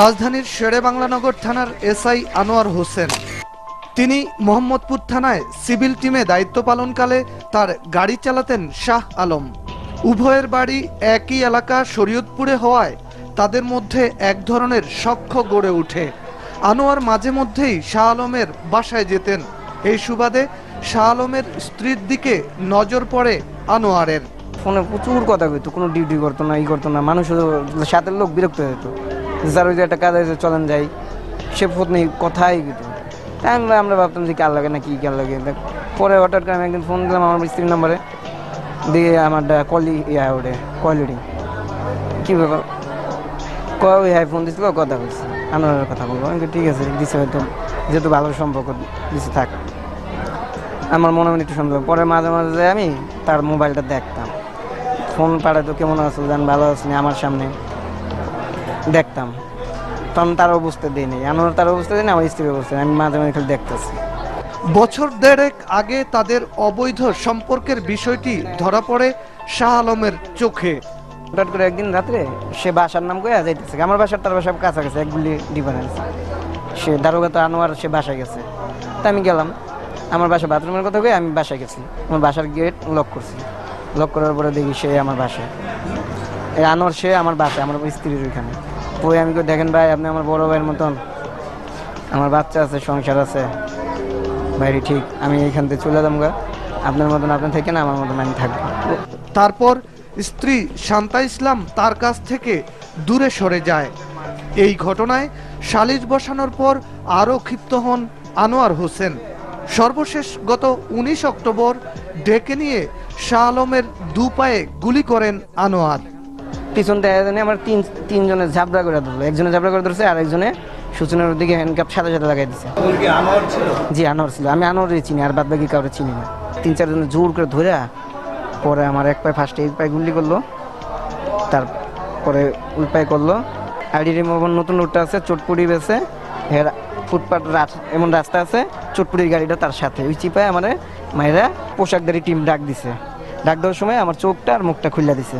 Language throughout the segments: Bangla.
রাজধানীর শেরে বাংলানগর থানার এসআই আনোয়ার হোসেন। তিনি মোহাম্মদপুর থানায় সিভিল টিমে দায়িত্ব পালনকালে তার গাড়ি চালাতেন শাহ আলম। উভয়ের বাড়ি একই এলাকা শরীয়তপুরে হওয়ায় তাদের মধ্যে এক ধরনের সখ্য গড়ে ওঠে। আনোয়ার মাঝে মধ্যেই শাহ আলমের বাসায় যেতেন। এই সুবাদে শাহ আলমের স্ত্রীর দিকে নজর পড়ে আনোয়ারের। ফোনে প্রচুর কথা কইতো, কোনো ডিউটি করতো না, ই করতো না মানুষ সাথে লোক বিরক্ত যেত। যার ওই যে একটা কাজ চলেন যাই। সে ফোন কথাই তাই আমরা আমরা ভাবতাম যে কার লাগে না, কি কার লাগে? পরে হঠাৎ করে আমি একদিন ফোন দিলাম আমার স্ত্রীর নম্বরে দিয়ে আমার কলি ইয়া ওঠে কলিডি কী ব্যাপার? কয়, ওই ফোন দিছিল, কথা বলছি। আনোয়ারের কথা বলব আমি ঠিক আছে, দিছে হয়তো। যেহেতু ভালো সম্পর্ক, দিছে, থাক। আমার মনে মনে একটু সন্দেহ পরে মাঝে মাঝে আমি তার মোবাইলটা দেখতাম। ফোন পাঠাতো, কেমন আছো? জান, ভালো আছি আমার সামনে? দেখতাম। তখন তার অবস্থা দিই নেই। আমার তার অবস্থা দিই আমার স্ত্রীর অবস্থা। আমি মাঝে মাঝে খালি দেখতেছি। বছর দেড়েক আগে তাদের অবৈধ সম্পর্কের বিষয়টি ধরা পড়ে শাহ আলমের চোখে। হঠাৎ করে একদিন রাত্রে সে বাসার নাম করে যাইতেছে। আমার বাসার তার বাসা কাছাকাছি একগুলি ডিফারেন্স। সে দারোগা তো আনোয়ার সে বাসায় গেছে। তা আমি গেলাম। আমার বাসা বাথরুমের কথা কয়ে আমি বাসায় গেছি। আমার বাসার গেট লক করছি। লক করার পরে দেখি সে আমার বাসায়। আনোয়ার সে আমার বাসায় আমার স্ত্রীর ওইখানে। ওই আমি কই, দেখেন ভাই আপনি আমার বড় ভাইয়ের মতন। আমার বাচ্চা আছে সংসার আছে। বাইরে ঠিক আমি এইখান থেকে চলে যাব গা। আপনার মতন আপনি থেকে না আমার মতন আমি থাকব। তারপর স্ত্রী শান্তা ইসলাম তার কাছ থেকে দূরে সরে যায়। এই ঘটনায় সালিশ বসানোর পর আরও ক্ষিপ্ত হন আনোয়ার হোসেন। সর্বশেষ গত উনিশ অক্টোবর ডেকে নিয়ে শাহ আলমের দু পায়ে গুলি করেন আনোয়ার। পিছন দেখা একজনে আমার তিন তিনজনে ঝাপড়া করে ধরলো। একজনে ঝাপড়া করে ধরছে আর একজনে সূচনার দিকে হ্যান্ডকাপ সাথে সাথে লাগাই দিছে। জি আনোয়ার ছিল। আমি আনোয়ারই চিনি আর বাদ বাকি কাউরে চিনি না। তিন চারজনে জোর করে ধরে পরে আমার এক পায়ে ফার্স্টে এক পায়ে গুলি করল তারপরে ওই পায়ে করল। আইডি রিমোভন নতুন রোডটা আছে চটপুরি বেছে এর ফুটপাথ এমন রাস্তা আছে চটপুরির গাড়িটা তার সাথে। ওই চিপায় আমার মায়েরা পোশাকদারি টিম ডাক দিছে। ডাক দেওয়ার সময় আমার চোখটা আর মুখটা খুলে দিছে।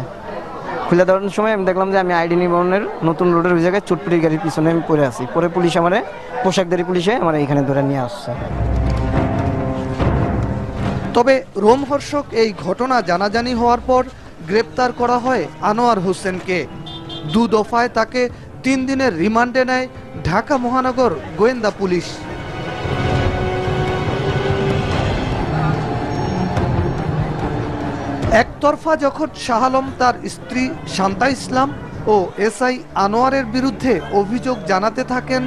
খুলে দেওয়ার সময় আমি দেখলাম যে আমি আইডি নিবন্ধনের নতুন রোডের ওই জায়গায় চটপুরি গাড়ির পিছনে আমি পড়ে আছি। পরে পুলিশ আমারে পোশাকদারি পুলিশে আমার এখানে ধরে নিয়ে আসছে। তবে রোমহর্ষক এই ঘটনা জানাজানি হওয়ার পর গ্রেপ্তার করা হয় আনোয়ার হোসেনকে। দু দফায় তাকে তিন দিনের রিমান্ডে নেয় ঢাকা মহানগর গোয়েন্দা পুলিশ। একতরফা যখন শাহ আলম তার স্ত্রী শান্তা ইসলাম ও এসআই আনোয়ারের বিরুদ্ধে অভিযোগ জানাতে থাকেন,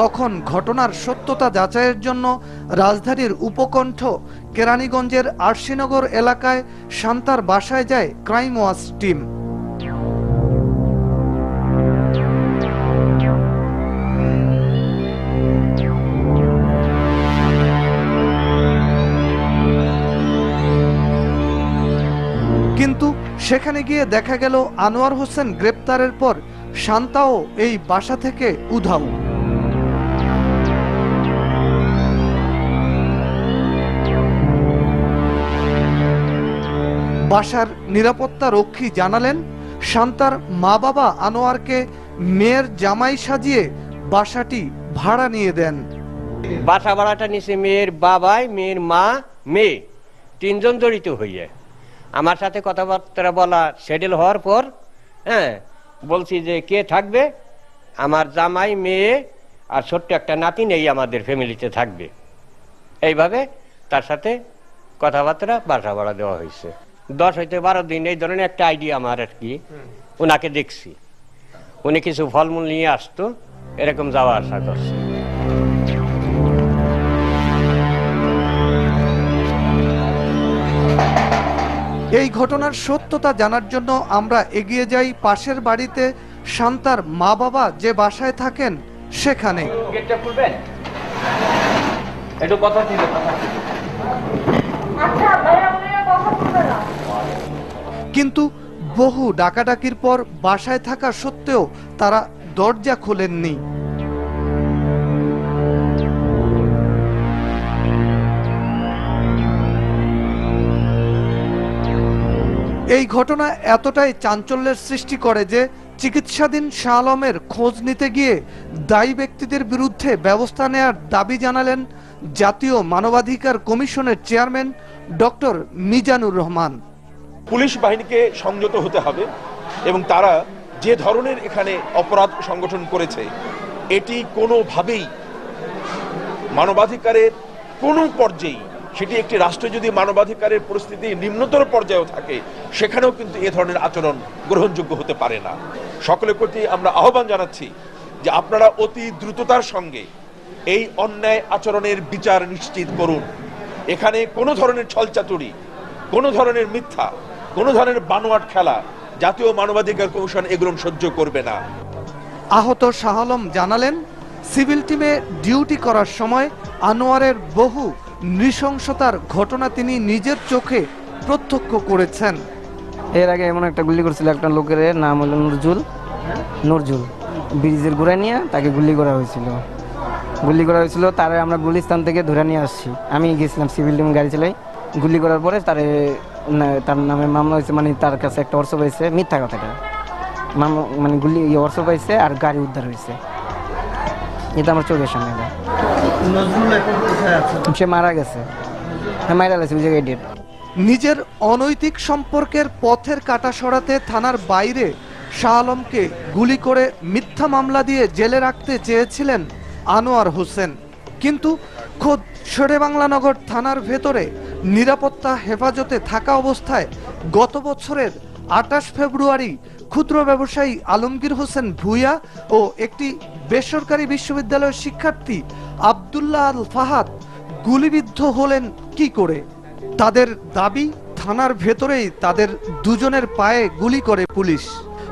তখন ঘটনার সত্যতা যাচাইয়ের জন্য রাজধানীর উপকণ্ঠ কেরানীগঞ্জের আরশিনগর এলাকায় শান্তার বাসায় যায় ক্রাইম ওয়াচ টিম। সেখানে গিয়ে দেখা গেল আনোয়ার হোসেন গ্রেপ্তারের পর শান্তাও এই বাসা থেকে উধাও। বাসার নিরাপত্তা রক্ষী জানালেন শান্তার মা বাবা আনোয়ারকে মেয়ের জামাই সাজিয়ে বাসাটি ভাড়া নিয়ে দেন। বাসা ভাড়াটা নিছে মেয়ের বাবাই, মেয়ের মা, মেয়ে। তিনজন জড়িত হইয়ে। আমার সাথে কথাবার্তা বলা সেটেল হওয়ার পর হ্যাঁ বলছি যে কে থাকবে? আমার জামাই মেয়ে আর ছোট্ট একটা নাতি নেই আমাদের ফ্যামিলিতে থাকবে। এইভাবে তার সাথে কথাবার্তা বাসা ভাড়া দেওয়া হয়েছে। দশ হইতে বারো দিন এই ধরনের একটা আইডিয়া আমার আর কি। ওনাকে দেখছি। উনি কিছু ফলমূল নিয়ে আসতো এরকম যাওয়া আসা করছে। এই ঘটনার সত্যতা জানার জন্য আমরা এগিয়ে যাই পাশের বাড়িতে। শান্তার মা বাবা যে বাসায় থাকেন সেখানে। গেটটা খুলবেন? একটু কথা ছিল আচ্ছা কিন্তু বহু ডাকাডাকির পর বাসায় থাকা সত্ত্বেও তারা দরজা খোলেননি। এই ঘটনা এতটাই চাঞ্চল্যের সৃষ্টি করে যে চিকিৎসাধীন শাহ আলমের খোঁজ নিতে গিয়ে দায়ী ব্যক্তিদের বিরুদ্ধে ব্যবস্থা নেয়ার দাবি জানালেন জাতীয় মানবাধিকার কমিশনের chairman doctor Mizanur Rahman. Police বাহিনীকে সংযত হতে হবে এবং তারা যে ধরনের এখানে অপরাধ সংগঠন করেছে, এটি কোনোভাবেই মানবাধিকারের কোনো পর্যায়ে সেটি একটি রাষ্ট্র যদি মানবাধিকারের পরিস্থিতি নিম্নতর পর্যায়েও থাকে, সেখানেও কিন্তু এ ধরনের আচরণ গ্রহণযোগ্য হতে পারে না। সকলের প্রতি আমরা আহ্বান জানাচ্ছি যে আপনারা অতি দ্রুততার সঙ্গে এই অন্যায় আচরণের বিচার নিশ্চিত করুন। এখানে কোনো ধরনের ছলচাতুরি, কোনো ধরনের মিথ্যা, কোনো ধরনের বানোয়াট খেলা জাতীয় মানবাধিকার কমিশন এগুলো সহ্য করবে না। আহত শাহ আলম জানালেন, সিভিল টিমে ডিউটি করার সময় আনোয়ারের বহু নৃশংসতার ঘটনা তিনি নিজের চোখে প্রত্যক্ষ করেছেন। এর আগে এমন একটা গুলি করছিল একটা লোকের, নাম হলো নজরুল নজরুল ব্রিজের ঘুরে নিয়ে তাকে গুলি করা হয়েছিল। গুলি করা হয়েছিল, তারে আমরা গুলিস্তান থেকে ধরে নিয়ে আসছি। আমি গেছিলাম সিভিল টিম গাড়ি চালাই। গুলি করার পরে তারে তার নামে মামলা হয়েছে মানে তার কাছে একটা অর্থ পাইছে, মিথ্যা কথাটা। মামলা মানে গুলি ইয়ে অর্থ পাইছে আর গাড়ি উদ্ধার হয়েছে। এটা আমার চোখের সামনে সে মারা গেছে। হ্যাঁ মারা গেছে ওই জায়গায় ডেট নিজের অনৈতিক সম্পর্কের পথের কাটা সরাতে থানার বাইরে শাহ আলমকে গুলি করে মিথ্যা মামলা দিয়ে জেলে রাখতে চেয়েছিলেন আনোয়ার হোসেন। কিন্তু খোদ শেরেবাংলানগর থানার ভেতরে নিরাপত্তা হেফাজতে থাকা অবস্থায় গত বছরের আটাশ ফেব্রুয়ারি ক্ষুদ্র ব্যবসায়ী আলমগীর হোসেন ভুইয়া ও একটি বেসরকারি বিশ্ববিদ্যালয়ের শিক্ষার্থী আবদুল্লাহ আল ফাহাদ গুলিবিদ্ধ হলেন কি করে? তাদের দাবি, থানার ভেতরেই তাদের দুজনের পায়ে গুলি করে পুলিশ।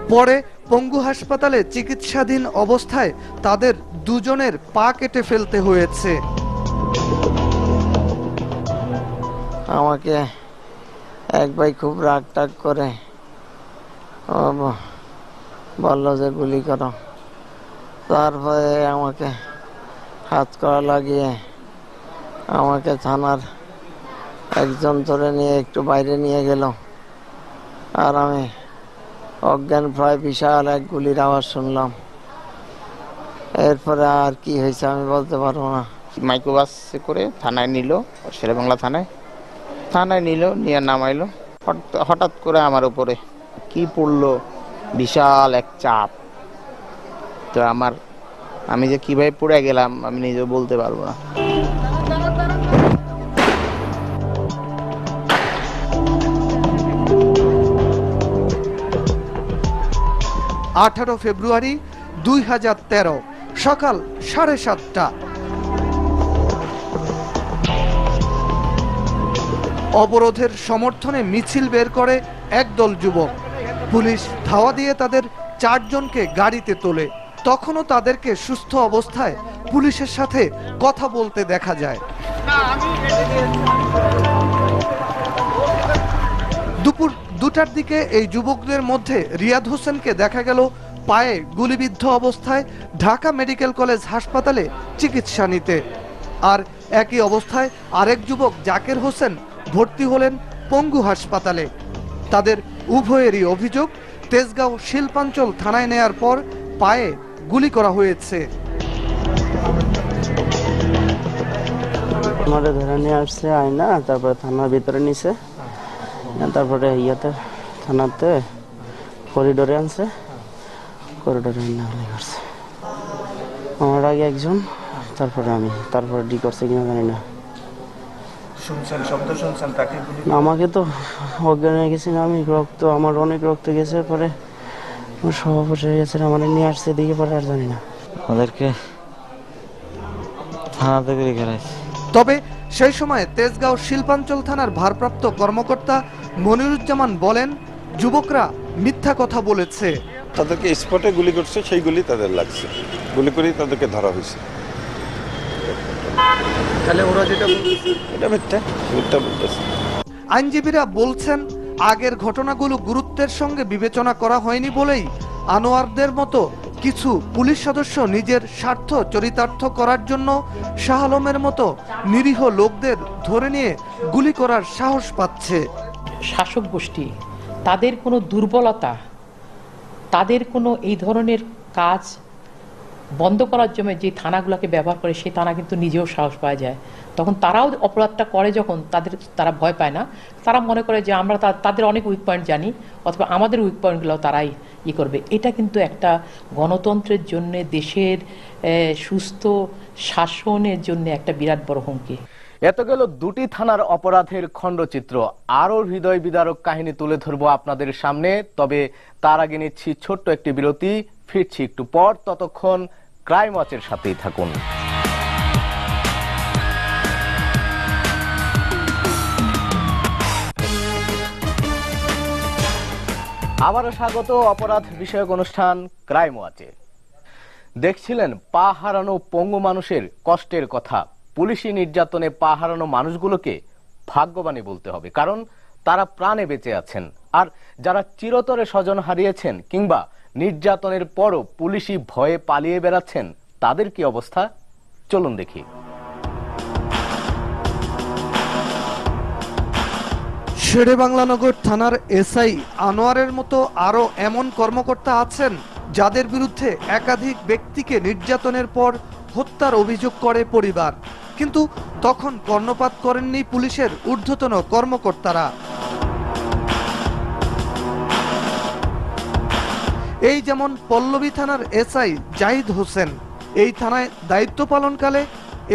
পরে পঙ্গু হাসপাতালে চিকিৎসাধীন অবস্থায় তাদের দুজনের পা কেটে ফেলতে হয়েছে। আমাকে এক ভাই খুব রাগ টাগ করে। বলল যে গুলি করো। তারপরে আমাকে হাত করা লাগিয়ে আমাকে থানার একজন ধরে নিয়ে একটু বাইরে নিয়ে গেল। আর আমি অজ্ঞান প্রায় বিশাল এক গুলির আওয়াজ শুনলাম। এরপরে আর কি হয়েছে আমি বলতে পারব না। মাইক্রোবাসে করে থানায় নিল, শেরেবাংলা থানায়। থানায় নিল, নিয়ে নামাইলো। হঠাৎ- করে আমার উপরে কি পড়ল? বিশাল এক চাপ। তো আমার আমি যে কীভাবে পড়ে গেলাম, আমি নিজেও বলতে পারব না। আঠারো ফেব্রুয়ারি দুই হাজার তেরো, সকাল সাড়ে সাতটা। অবরোধের সমর্থনে মিছিল বের করে একদল যুবক। পুলিশ ধাওয়া দিয়ে তাদের চারজনকে গাড়িতে তোলে। তখনও তাদেরকে সুস্থ অবস্থায় পুলিশের সাথে কথা বলতে দেখা যায়। দুপুর দুটার দিকে এই যুবকদের মধ্যে রিয়াদ হোসেনকে দেখা গেল পায়ে গুলিবিদ্ধ অবস্থায় ঢাকা মেডিকেল কলেজ হাসপাতালে চিকিৎসা নিতে। আর একই অবস্থায় আরেক যুবক জাকের হোসেন ভর্তি হলেন পঙ্গু হাসপাতালে। তাদের উভয়েরই অভিযোগ, তেজগাঁও শিল্পাঞ্চল থানায় নেয়ার পর পায়ে গুলি করা হয়েছে। আমারে ধরে নিয়ে আসছে আয়না তারপরে থানার ভিতরে নিছে। তারপরে ইয়াতে থানাতে করিডোরে আনছে। করিডোরে নাহলে করছে। আমার আগে একজন তারপরে আমি। তারপরে ডি করছে কিনা জানি না। শুনছেন শব্দ শুনছেন তাকে আমাকে তো অজ্ঞান হয়ে গেছি না আমি রক্ত আমার অনেক রক্ত গেছে পরে সভাপতি গেছে আমার নিয়ে আসছে দিকে পরে আর জানি না। ওদেরকে থানা থেকে রেখে তবে সেই সময় তেজগাঁও শিল্পাঞ্চল থানার ভারপ্রাপ্ত কর্মকর্তা মনিরুজ্জামান বলেন যুবকরা মিথ্যা কথা বলেছে। তাদেরকে স্পটে গুলি করছে সেই গুলি তাদের লাগছে। গুলি করেই তাদেরকে ধরা হয়েছে। তাহলে ওরা যেটা এটা মিথ্যা মিথ্যা বলতেছে। আইনজীবীরা বলছেন আগের ঘটনাগুলো গুরুত্বের সঙ্গে বিবেচনা করা হয়নি বলেই আনোয়ারদের মতো কিছু পুলিশ সদস্য নিজের স্বার্থ চরিতার্থ করার জন্য শাহ আলমের মতো নিরীহ লোকদের ধরে নিয়ে গুলি করার সাহস পাচ্ছে। শাসক গোষ্ঠী, তাদের কোনো দুর্বলতা, তাদের কোনো এই ধরনের কাজ বন্ধ করার জন্য যে থানাগুলোকে ব্যবহার করে সেই থানা কিন্তু নিজেও সাহস পাওয়া যায়। তখন তারাও অপরাধটা করে যখন তাদের, তারা ভয় পায় না। তারা মনে করে যে আমরা তাদের অনেক উইক পয়েন্ট জানি, অথবা আমাদের উইক পয়েন্টগুলো তারাই ই করবে। এটা কিন্তু একটা গণতন্ত্রের জন্য, দেশের সুস্থ শাসনের জন্য একটা বিরাট বড় হুমকি। এত গেল দুটি থানার অপরাধের খণ্ডচিত্র। আরও হৃদয় বিদারক কাহিনী তুলে ধরবো আপনাদের সামনে, তবে তার আগে নিচ্ছি ছোট্ট একটি বিরতি। ফিরছি একটু পর, ততক্ষণ ক্রাইম ওয়াচের সাথেই থাকুন। আবারও স্বাগত অপরাধ বিষয়ক অনুষ্ঠান ক্রাইম ওয়াচে। দেখছিলেন পা হারানো পঙ্গু মানুষের কষ্টের কথা। পুলিশি নির্যাতনে পা হারানো মানুষগুলোকে ভাগ্যবানী বলতে হবে, কারণ তারা প্রাণে বেঁচে আছেন। আর যারা চিরতরে স্বজন হারিয়েছেন কিংবা নির্যাতনের পরও পুলিশি ভয়ে পালিয়ে বেড়াচ্ছেন, তাদের কি অবস্থা? চলুন দেখি। শেরে বাংলানগর থানার এসআই আনোয়ারের মতো আরও এমন কর্মকর্তা আছেন যাদের বিরুদ্ধে একাধিক ব্যক্তিকে নির্যাতনের পর হত্যার অভিযোগ করে পরিবার। কিন্তু তখন কর্ণপাত করেননি পুলিশের ঊর্ধ্বতন কর্মকর্তারা। এই যেমন পল্লবী থানার এসআই জাহিদ হোসেন, এই থানায় দায়িত্ব পালনকালে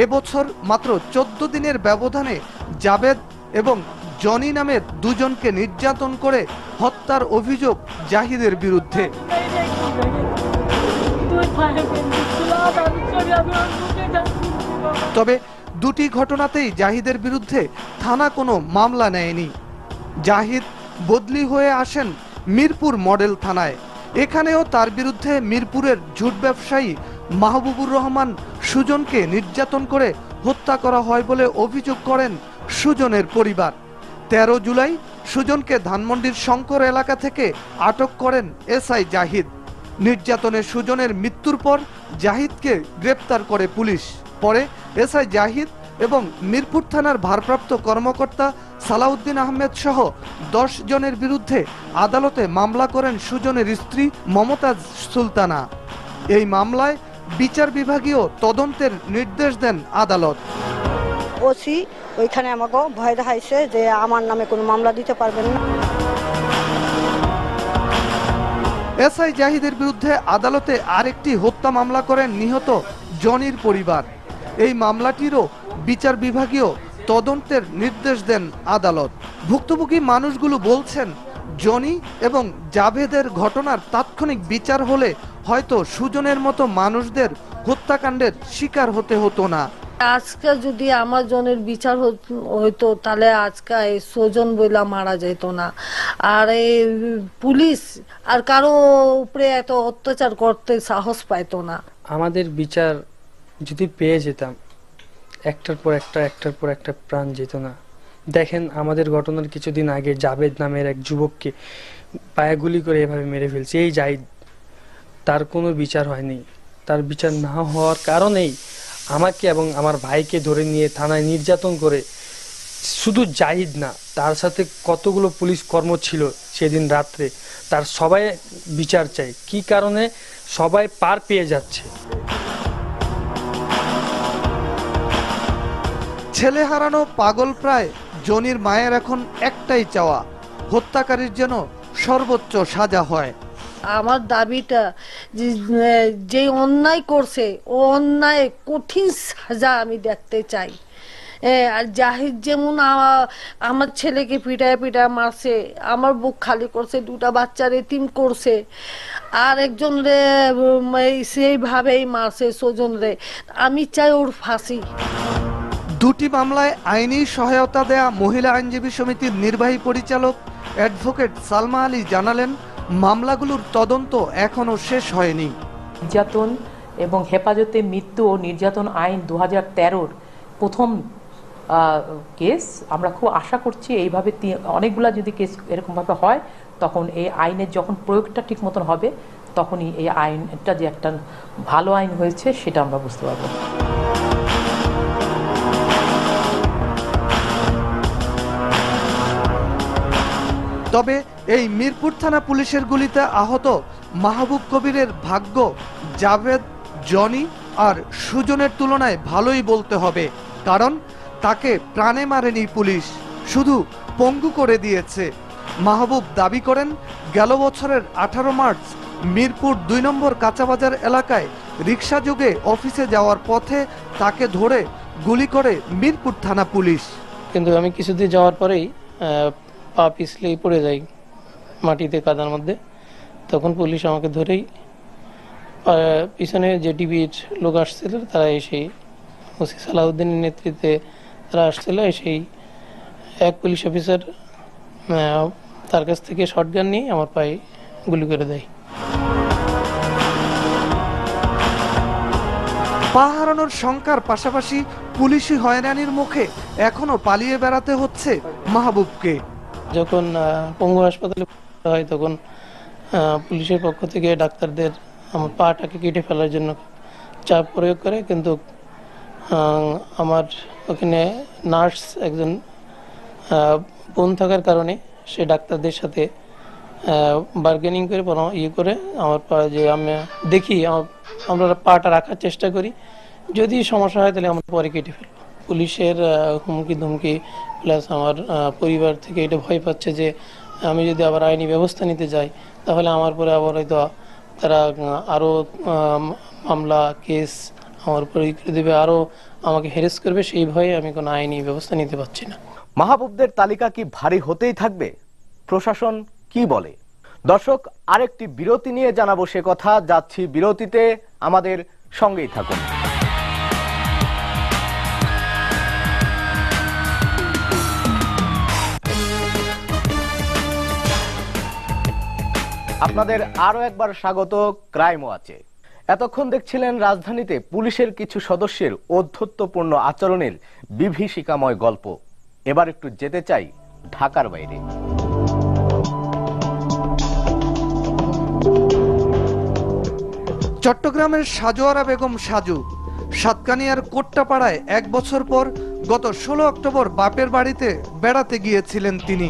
এবছর মাত্র চোদ্দ দিনের ব্যবধানে জাবেদ এবং জনি নামের দুজনকে নির্যাতন করে হত্যার অভিযোগ জাহিদের বিরুদ্ধে। তবে দুটি ঘটনাতেই জাহিদের বিরুদ্ধে থানা কোনো মামলা নেয়নি। জাহিদ বদলি হয়ে আসেন মিরপুর মডেল থানায়। এখানেও তার বিরুদ্ধে মিরপুরের ঝুট ব্যবসায়ী মাহবুবুর রহমান সুজনকে নির্যাতন করে হত্যা করা হয় বলে অভিযোগ করেন সুজনের পরিবার। তেরো জুলাই সুজনকে ধানমন্ডির শঙ্কর এলাকা থেকে আটক করেন এসআই জাহিদ। নির্যাতনে সুজনের মৃত্যুর পর জাহিদকে গ্রেপ্তার করে পুলিশ। পরে এসআই জাহিদ এবং মিরপুর থানার ভারপ্রাপ্ত কর্মকর্তা সালাউদ্দিন আহমেদ সহ দশ জনের বিরুদ্ধে আদালতে মামলা করেন সুজনের স্ত্রী মমতাজ সুলতানা। এই মামলায় বিচার বিভাগীয় তদন্তের নির্দেশ দেন আদালত। ওসি ওইখানে আমাকে ভয় দেখাইছে যে আমার নামে কোনো মামলা দিতে পারবেন না। এসআই জাহিদের বিরুদ্ধে আদালতে আরেকটি হত্যা মামলা করেন নিহত জনির পরিবার। এই মামলাটিরও বিচার বিভাগীয় তদন্তের নির্দেশ দেন আদালত। ভুক্তভোগী মানুষগুলো বলছেন, জনি এবং জাভেদের ঘটনার তাৎক্ষণিক বিচার হলে হয়তো সুজনের মতো মানুষদের হত্যাকাণ্ডের শিকার হতে হতো না। আজকে যদি আমার জনের বিচার হইতো, তাহলে আজকে এই স্বজন বইলা মারা যেত না। আর এই পুলিশ আর কারও উপরে এত অত্যাচার করতে সাহস পাইতো না। আমাদের বিচার যদি পেয়ে যেতাম, একটার পর একটা, একটার পর একটা প্রাণ যেত না। দেখেন, আমাদের ঘটনার কিছুদিন আগে জাবেদ নামের এক যুবককে পায়ে গুলি করে এভাবে মেরে ফেলছে। এই জাহিদ, তার কোনো বিচার হয়নি। তার বিচার না হওয়ার কারণেই আমাকে এবং আমার ভাইকে ধরে নিয়ে থানায় নির্যাতন করে শুধু জাহিদ না, তার সাথে কতগুলো পুলিশ কর্ম ছিল সেদিন রাত্রে, তার সবাই বিচার চাই কি কারণে? সবাই পার পেয়ে যাচ্ছে। ছেলে হারানো পাগল প্রায় জনির মায়ের এখন একটাই চাওয়া, হত্যাকারীর যেন সর্বোচ্চ সাজা হয়। আমার দাবিটা যে অন্যায় করছে, ও অন্যায় কঠিন সাজা আমি দেখতে চাই। আর জাহিদ যেমন আমার ছেলেকে পিটায় পিটায় মারছে, আমার বুক খালি করছে, দুটা বাচ্চার এতিম করছে, আর একজন রে সেইভাবেই মারছে স্বজন রে। আমি চাই ওর ফাঁসি। দুটি মামলায় আইনি সহায়তা দেয়া মহিলা আইনজীবী সমিতির নির্বাহী পরিচালক অ্যাডভোকেট সালমা আলী জানালেন মামলাগুলোর তদন্ত এখনও শেষ হয়নি। নির্যাতন এবং হেফাজতে মৃত্যু ও নির্যাতন আইন দু হাজার তেরোর প্রথম কেস আমরা খুব আশা করছি এইভাবে অনেকগুলা যদি কেস এরকমভাবে হয় তখন এই আইনের যখন প্রয়োগটা ঠিক মতন হবে তখনই এই আইনটা যে একটা ভালো আইন হয়েছে সেটা আমরা বুঝতে পারব। তবে এই মিরপুর থানা পুলিশের গুলিতে আহত মাহবুব কবিরের ভাগ্য, জাভেদ, জনি আর সুজনের তুলনায় ভালোই বলতে হবে, কারণ তাকে প্রাণে মারেনি পুলিশ। শুধু পঙ্গু করে দিয়েছে। মাহবুব দাবি করেন, গেল বছরের আঠারো মার্চ মিরপুর দুই নম্বর কাঁচাবাজার এলাকায় রিক্সা যুগে অফিসে যাওয়ার পথে তাকে ধরে গুলি করে মিরপুর থানা পুলিশ। কিন্তু আমি কিছুদিন যাওয়ার পরেই পা পিছলেই পড়ে যাই। মাটিতে কাদার মধ্যে তখন পুলিশ আমাকে ধরেই পিছনে যে টিভির লোক আসছিল তারা এসেই ওসি সালাউদ্দিনের নেতৃত্বে তারা আসছিল এসেই এক পুলিশ অফিসার তার কাছ থেকে শটগান নিয়ে আমার পায়ে গুলি করে দেয়। পা হারানোর শঙ্কার পাশাপাশি পুলিশি হয়রানির মুখে এখনও পালিয়ে বেড়াতে হচ্ছে মাহবুবকে। যখন পঙ্গু হাসপাতালে হয় তখন পুলিশের পক্ষ থেকে ডাক্তারদের আমার পাটাকে কেটে ফেলার জন্য চাপ প্রয়োগ করে। কিন্তু আমার ওখানে নার্স একজন বোন থাকার কারণে সে ডাক্তারদের সাথে বার্গেনিং করে ইয়ে করে আমার পা যে আমি দেখি আমরা পাটা রাখার চেষ্টা করি। যদি সমস্যা হয় তাহলে আমরা পরে কেটে ফেলব। পুলিশের হুমকি ধুমকি প্লাস আমার পরিবার থেকে এটা ভয় পাচ্ছে যে আমি যদি আবার আইনি ব্যবস্থা নিতে যাই, তাহলে আমার পরে আবার হয়তো তারা আরও মামলা, কেস আমার উপরে করে দেবে আরও আমাকে হেরেস করবে, সেই ভয়ে আমি কোনো আইনি ব্যবস্থা নিতে পারছি না। মাহবুবদের তালিকা কি ভারী হতেই থাকবে? প্রশাসন কি বলে? দর্শক, আরেকটি বিরতি নিয়ে জানাব সে কথা, যাচ্ছি বিরতিতে, আমাদের সঙ্গেই থাকুন। আপনাদের আরও একবার স্বাগত ক্রাইম ওয়াচে এতক্ষণ দেখছিলেন রাজধানীতে পুলিশের কিছু সদস্যের অধ্যত্বপূর্ণ আচরণের বিভীষিকাময় গল্প। এবার একটু যেতে চাই ঢাকার বাইরে। চট্টগ্রামের সাজোয়ারা বেগম সাজু, সাতকানিয়ার কোট্টাপাড়ায় এক বছর পর গত ষোলো অক্টোবর বাপের বাড়িতে বেড়াতে গিয়েছিলেন তিনি।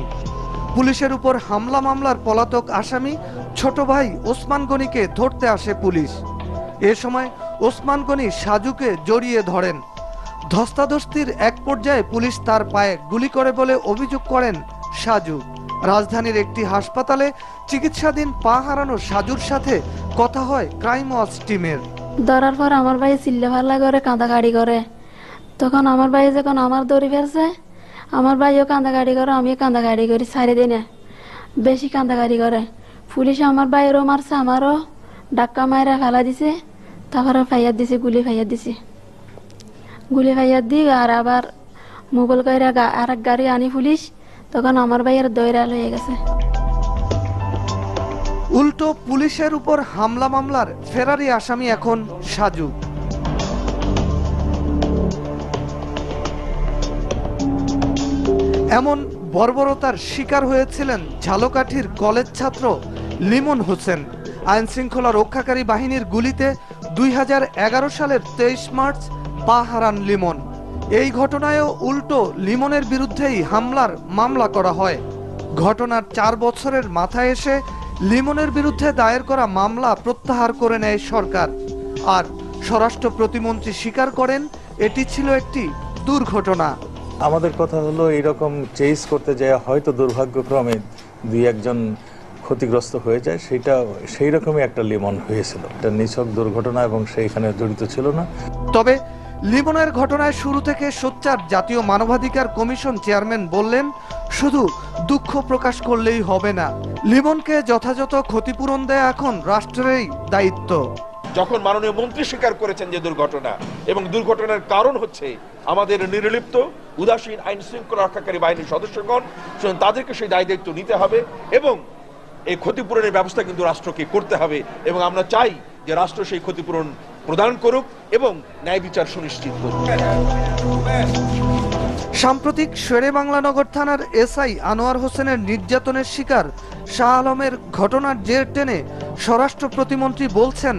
পুলিশের উপর হামলা মামলার পলাতক আসামি ছোট ভাই ওসমান গনিকে ধরতে আসে পুলিশ। এ সময় ওসমান গনি সাজুকে জড়িয়ে ধরেন। ধস্তাধস্তির এক পর্যায়ে পুলিশ তার পায়ে গুলি করে বলে অভিযোগ করেন সাজু। রাজধানীর একটি হাসপাতালে চিকিৎসাধীন পা হারানো সাজুর সাথে কথা হয় ক্রাইম ওয়াচ টিমের। ধরার পর আমার ভাই চিল্লে ফাল্লা করে, কাঁদাকাড়ি করে। তখন আমার ভাই যখন আমার দড়ি ফেলছে, আমার ভাইও কাঁদাকাড়ি করে, আমিও কাঁদাকাড়ি করি সারি দিনে বেশি কাঁদাকাড়ি করে। পুলিশ আমার ভাইয়েরও মারছে, আমারও ডাক্কা মায়েরা ফেলা দিছে তারপরে ফাইয়ার দিছে, গুলি ফাইয়ার দিছে। গুলি ফাইয়ার দি আর আবার মোগল কইরা আর এক গাড়ি আনি পুলিশ, তখন আমার ভাইয়ের দৈরা হয়ে গেছে। উল্টো পুলিশের উপর হামলা মামলার ফেরারি আসামি এখন সাজু। এমন বর্বরতার শিকার হয়েছিলেন ঝালকাঠির কলেজ ছাত্র লিমন হোসেন। আইন শৃঙ্খলা রক্ষাকারী বাহিনীর গুলিতে দুই হাজার এগারো সালের তেইশ মার্চ পা হারান লিমন। এই ঘটনায়ও উল্টো লিমনের বিরুদ্ধেই হামলার মামলা করা হয়। ঘটনার চার বছরের মাথায় এসে লিমনের বিরুদ্ধে দায়ের করা মামলা প্রত্যাহার করে নেয় সরকার। আর স্বরাষ্ট্র প্রতিমন্ত্রী স্বীকার করেন, এটি ছিল একটি দুর্ঘটনা। আমাদের কথা হলো, এইরকম চেস করতে যায় হয়তো দুর্ভাগ্যক্রমে দুই একজন ক্ষতিগ্রস্ত হয়ে যায়, সেটা সেই রকমই একটা লিমন হয়েছিল। এটা নিছক দুর্ঘটনা এবং সেইখানে জড়িত ছিল না। তবে লিমনের ঘটনায় শুরু থেকে সোচ্চার জাতীয় মানবাধিকার কমিশন চেয়ারম্যান বললেন, শুধু দুঃখ প্রকাশ করলেই হবে না। লিমনকে যথাযথ ক্ষতিপূরণ দেয়া এখন রাষ্ট্রেরই দায়িত্ব। যখন মাননীয় মন্ত্রী স্বীকার করেছেন যে দুর্ঘটনা, এবং দুর্ঘটনার কারণ হচ্ছে আমাদের নির্লিপ্ত, উদাসীন আইন শৃঙ্খলা রক্ষাকারী বাহিনীর সদস্যগণ তাদেরকে সেই দায় দায়িত্ব নিতে হবে এবং এই ক্ষতিপূরণের ব্যবস্থা কিন্তু রাষ্ট্রকে করতে হবে এবং আমরা চাই যে রাষ্ট্র সেই ক্ষতিপূরণ প্রদান করুক এবং ন্যায় বিচার সুনিশ্চিত করুক। সাম্প্রতিক শেরে বাংলা নগর থানার এসআই আনোয়ার হোসেনের নির্যাতনের শিকার শাহ আলমের ঘটনার জের টেনে স্বরাষ্ট্র প্রতিমন্ত্রী বলছেন